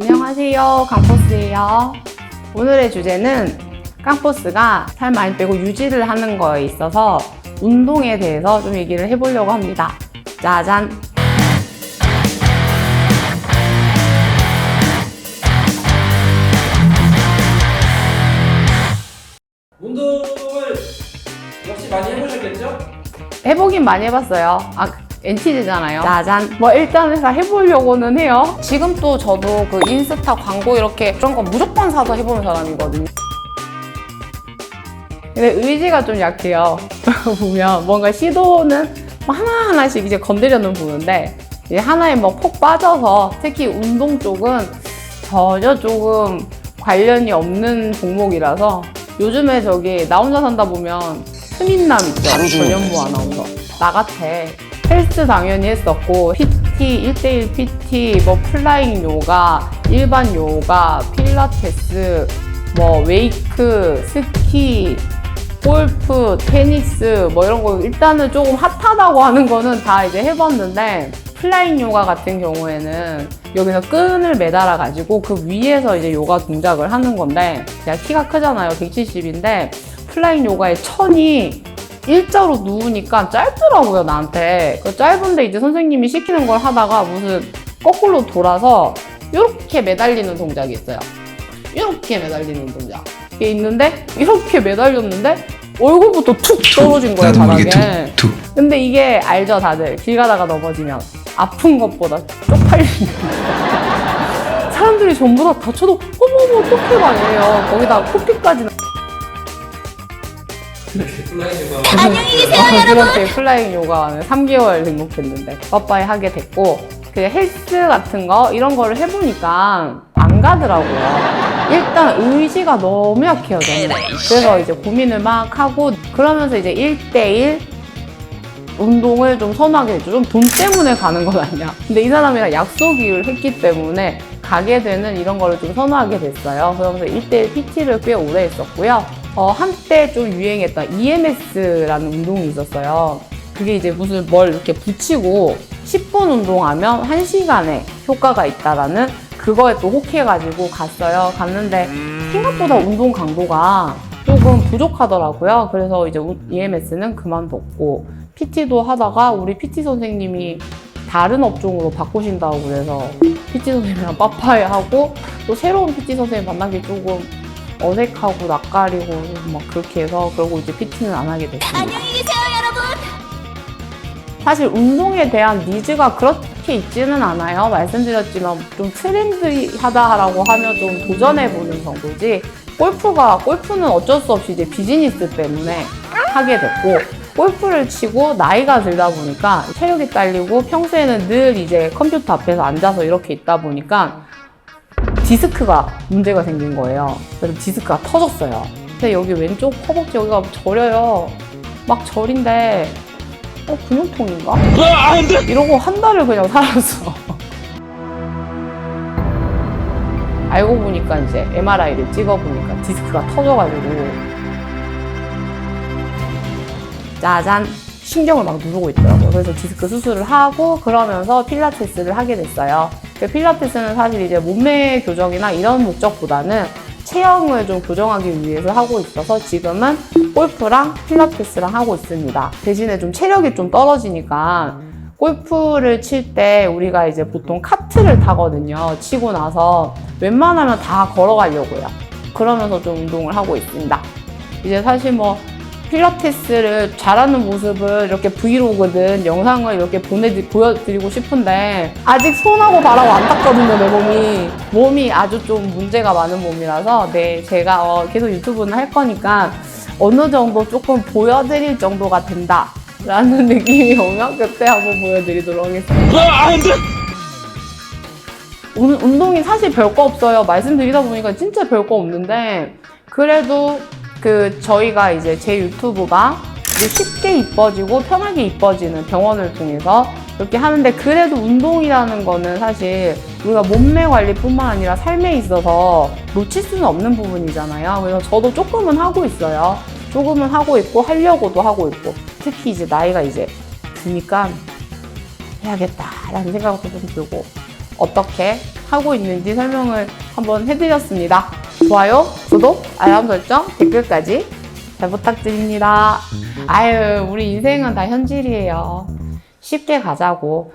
안녕하세요. 강포스예요. 오늘의 주제는 깡포스가 살 많이 빼고 유지를 하는 거에 있어서 운동에 대해서 좀 얘기를 해보려고 합니다. 짜잔! 운동을 역시 많이 해보셨겠죠? 해보긴 많이 해봤어요. 아, NT제잖아요. 짜잔. 뭐 일단 다 해보려고는 해요. 지금 또 저도 그 인스타 광고 이렇게 그런 거 무조건 사서 해보는 사람이거든요. 근데 의지가 좀 약해요. 보면 뭔가 시도는 뭐 하나하나씩 이제 건드려는 보는데 이제 하나에 뭐폭 빠져서 특히 운동 쪽은 전혀 조금 관련이 없는 종목이라서 요즘에 저기 나 혼자 산다 보면 스민남 있죠? 전현무 아나운서. 나 같아. 헬스 당연히 했었고 PT, 1대1 PT, 뭐 플라잉 요가, 일반 요가, 필라테스, 뭐 웨이크, 스키, 골프, 테니스 뭐 이런 거 일단은 조금 핫하다고 하는 거는 다 이제 해봤는데 플라잉 요가 같은 경우에는 여기서 끈을 매달아 가지고 그 위에서 이제 요가 동작을 하는 건데 제가 키가 크잖아요. 170인데 플라잉 요가의 천이 일자로 누우니까 짧더라고요 나한테. 그 짧은데 이제 선생님이 시키는 걸 하다가 무슨 거꾸로 돌아서 이렇게 매달리는 동작이 있어요. 이렇게 매달리는 동작. 이게 있는데 이렇게 매달렸는데 얼굴부터 툭 떨어진 거예요 바닥에. 근데 이게 알죠 다들? 길 가다가 넘어지면. 아픈 것보다 쪽팔리는 거. 사람들이 전부 다 다쳐도 어머머 어떡해 막 이래요. 거기다 코피까지 안녕히 계세요 여러분. 그렇게 플라잉 요가는 3개월 등록했는데 빠빠이 하게 됐고 그 헬스 같은 거 이런 거를 해보니까 안 가더라고요. 일단 의지가 너무 약해요 저는. 그래서 이제 고민을 막 하고 그러면서 이제 1대1 운동을 좀 선호하게 됐죠 좀 돈 때문에 가는 건 아니야. 근데 이 사람이랑 약속을 했기 때문에 가게 되는 이런 거를 좀 선호하게 됐어요. 그러면서 1대1 PT를 꽤 오래 했었고요 어, 한때 좀 유행했던 EMS라는 운동이 있었어요. 그게 이제 무슨 뭘 이렇게 붙이고 10분 운동하면 1시간에 효과가 있다라는 그거에 또 혹해가지고 갔어요. 갔는데 생각보다 운동 강도가 조금 부족하더라고요. 그래서 이제 EMS는 그만뒀고 PT도 하다가 우리 PT 선생님이 다른 업종으로 바꾸신다고 그래서 PT 선생님이랑 빠빠이 하고 또 새로운 PT 선생님 만나기 조금 어색하고 낯가리고 막 그렇게 해서 그러고 이제 PT는 안 하게 됐습니다. 안녕히 계세요, 여러분. 사실 운동에 대한 니즈가 그렇게 있지는 않아요. 말씀드렸지만 좀 트렌드하다라고 하면 좀 도전해보는 정도지. 골프가 골프는 어쩔 수 없이 이제 비즈니스 때문에 하게 됐고 골프를 치고 나이가 들다 보니까 체력이 딸리고 평소에는 늘 이제 컴퓨터 앞에서 앉아서 이렇게 있다 보니까 디스크가 문제가 생긴 거예요. 그래서 디스크가 터졌어요. 근데 여기 왼쪽 허벅지 여기가 저려요. 막 저린데 어 근육통인가? 이러고 한 달을 그냥 살았어. 알고 보니까 이제 MRI를 찍어보니까 디스크가 터져가지고 짜잔 신경을 막 누르고 있더라고요. 그래서 디스크 수술을 하고 그러면서 필라테스를 하게 됐어요. 그 필라테스는 사실 이제 몸매 교정이나 이런 목적보다는 체형을 좀 교정하기 위해서 하고 있어서 지금은 골프랑 필라테스랑 하고 있습니다. 대신에 좀 체력이 좀 떨어지니까 골프를 칠 때 우리가 이제 보통 카트를 타거든요. 치고 나서 웬만하면 다 걸어가려고요. 그러면서 좀 운동을 하고 있습니다. 이제 사실 뭐 필라테스를 잘하는 모습을 이렇게 브이로그든 영상을 이렇게 보내 보여드리고 싶은데 아직 손하고 발하고 안 닿거든요 내 몸이. 몸이 아주 좀 문제가 많은 몸이라서 네 제가 어, 계속 유튜브는 할 거니까 어느 정도 조금 보여드릴 정도가 된다 라는 느낌이 오면 그때 한번 보여드리도록 하겠습니다. 오늘 운동이 사실 별거 없어요. 말씀드리다 보니까 진짜 별거 없는데 그래도 그 저희가 이제 제 유튜브가 쉽게 이뻐지고 편하게 이뻐지는 병원을 통해서 이렇게 하는데 그래도 운동이라는 거는 사실 우리가 몸매 관리뿐만 아니라 삶에 있어서 놓칠 수는 없는 부분이잖아요. 그래서 저도 조금은 하고 있어요. 조금은 하고 있고 하려고도 하고 있고 특히 이제 나이가 이제 드니까 해야겠다라는 생각도 좀 들고 어떻게 하고 있는지 설명을 한번 해드렸습니다. 좋아요, 구독, 알람 설정, 댓글까지 잘 부탁드립니다. 아유, 우리 인생은 다 현질이에요. 쉽게 가자고.